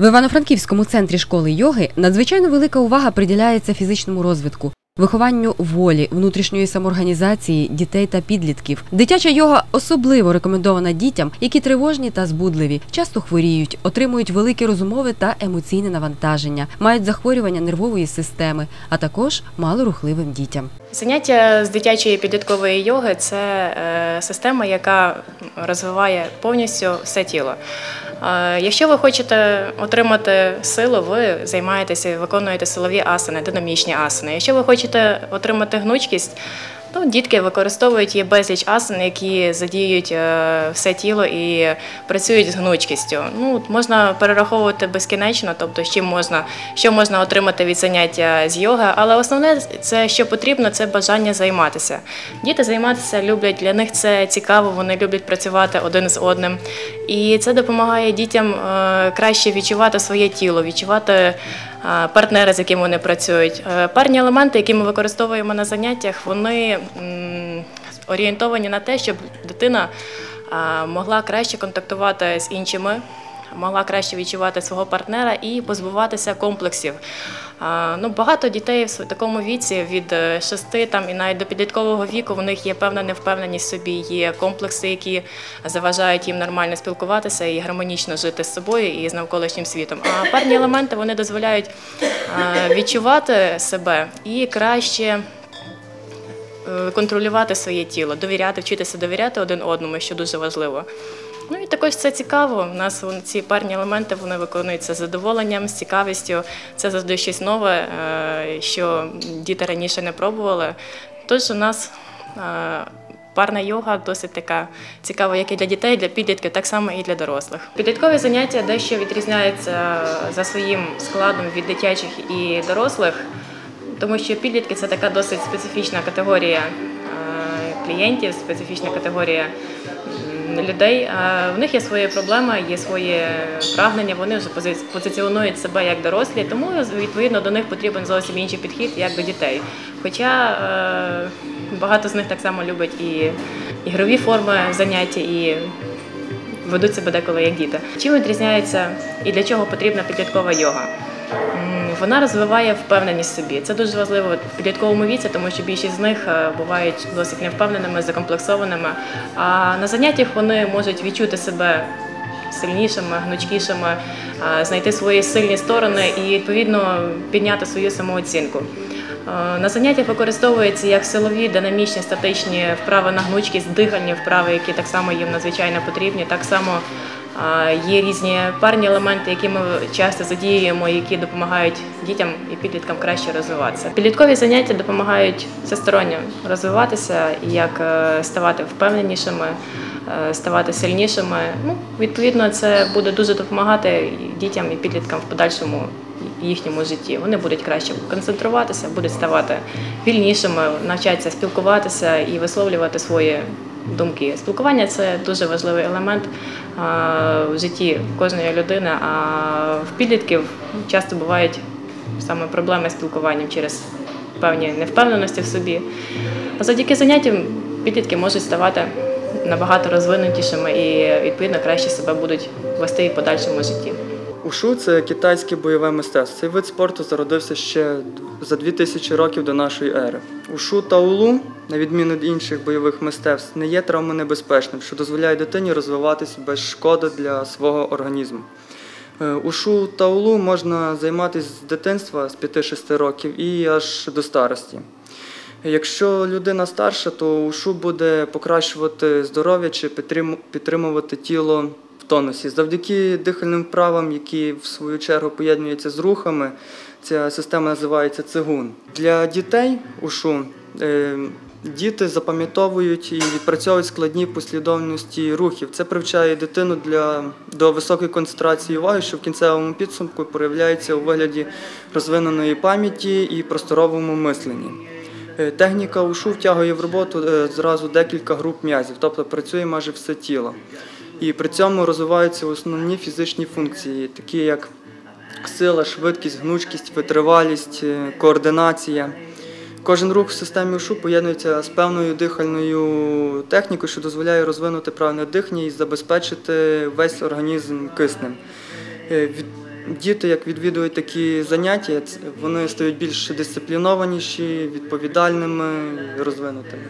В Івано-Франківському центрі школи йоги надзвичайно велика увага приділяється фізичному розвитку. Вихованню волі, внутрішньої самоорганізації дітей та підлітків. Дитяча йога особливо рекомендована дітям, які тривожні та збудливі, часто хворіють, отримують велике розумове та емоційне навантаження, мають захворювання нервової системи, а також малорухливим дітям. Заняття з дитячої підліткової йоги це е, система, яка розвиває повністю все тіло. Якщо ви хочете отримати силу, ви займаєтеся, виконуєте силові асани, динамічні асани. Якщо ви хочете отримати гнучкість, то дітки використовують є безліч асан, які задіють е, все тіло і працюють з гнучкістю. Ну, можна перераховувати безкінечно, тобто чим можна, що можна отримати від заняття з йоги, але основне це що потрібно, це бажання займатися. Діти займатися люблять, для них це цікаво, вони люблять працювати один з одним. І це допомагає дітям е, краще відчувати своє тіло, відчувати партнери, з якими вони працюють. Е, Парні елементи, які ми використовуємо на заняттях, вони орієнтовані на те, щоб дитина могла краще контактувати з іншими. Могла краще відчувати свого партнера і позбуватися комплексів. Ну, багато дітей в такому віці від 6 там і навіть до підліткового віку в них є певна невпевненість в собі, є комплекси, які заважають їм нормально спілкуватися і гармонічно жити з собою і з навколишнім світом. А парні елементи вони дозволяють відчувати себе і краще. е, Контролювати своє тіло, довіряти, вчитися довіряти один одному, що дуже важливо. Ну і також це цікаво. У нас ці парні елементи вони виконуються з задоволенням, з цікавістю. Це завжди щось нове, е, що діти раніше не пробували. Тож у нас е, парна йога досить така цікава, як і для дітей, для підлітків, так само і для дорослих. Підліткові заняття дещо відрізняються за своїм складом від дитячих і дорослих, тому що підлітки це така досить специфічна категорія е, клієнтів, специфічна категорія людей. В них є свої проблеми, є свої прагнення. Вони вже позиціонують себе як дорослі, тому відповідно до них потрібен зовсім інший підхід, як до дітей. Хоча е, багато з них так само любить і ігрові форми заняття, і ведуть себе деколи як діти. Чим відрізняється і для чого потрібна підліткова йога? Вона розвиває впевненість в собі. Це дуже важливо в підлітковому віці, тому що більшість з них е, бувають досить невпевненими, закомплексованими. А на заняттях вони можуть відчути себе сильнішими, гнучкішими, е, знайти свої сильні сторони і відповідно підняти свою самооцінку. Е, На заняттях використовуються як силові, динамічні, статичні вправи на гнучкість, дихальні вправи, які так само їм надзвичайно потрібні. Так само є різні парні елементи, які ми часто задіюємо, які допомагають дітям і підліткам краще розвиватися. Підліткові заняття допомагають всесторонньо розвиватися, як е, ставати впевненішими, е, ставати сильнішими. Ну, відповідно, це буде дуже допомагати дітям і підліткам в подальшому їхньому житті. Вони будуть краще концентруватися, будуть ставати вільнішими, навчатися спілкуватися і висловлювати свої думки. Спілкування це дуже важливий елемент в житті кожної людини. А в підлітків часто бувають саме проблеми з спілкуванням через певні невпевненості в собі. А завдяки заняттям підлітки можуть ставати набагато розвинутішими і відповідно краще себе будуть вести і в подальшому житті. Ушу це китайське бойове мистецтво. Цей вид спорту зародився ще за 2000 років до нашої ери. Ушу та улу, на відміну від інших бойових мистецтв, не є травмонебезпечним, що дозволяє дитині розвиватися без шкоди для свого організму. Е, Ушу та улу можна займатися з дитинства з 5-6 років і аж до старості. Якщо людина старша, то ушу буде покращувати здоров'я чи підтримувати тіло в тонусі. Завдяки дихальним вправам, які в свою чергу поєднуються з рухами, ця система називається цигун. Для дітей ушу е, діти запам'ятовують і відпрацьовують складні послідовності рухів. Це привчає дитину для, до високої концентрації уваги, що в кінцевому підсумку проявляється у вигляді розвиненої пам'яті і просторовому мисленні. Е, Техніка ушу втягує в роботу е, зразу декілька груп м'язів, тобто працює майже все тіло. І при цьому розвиваються основні фізичні функції, такі як сила, швидкість, гнучкість, витривалість, е, координація. Кожен рух в системі ушу поєднується з певною дихальною технікою, що дозволяє розвинути правильне дихання і забезпечити весь організм киснем. Е, Діти, як відвідують такі заняття, вони стають більш дисциплінованіші, відповідальними, розвинутими.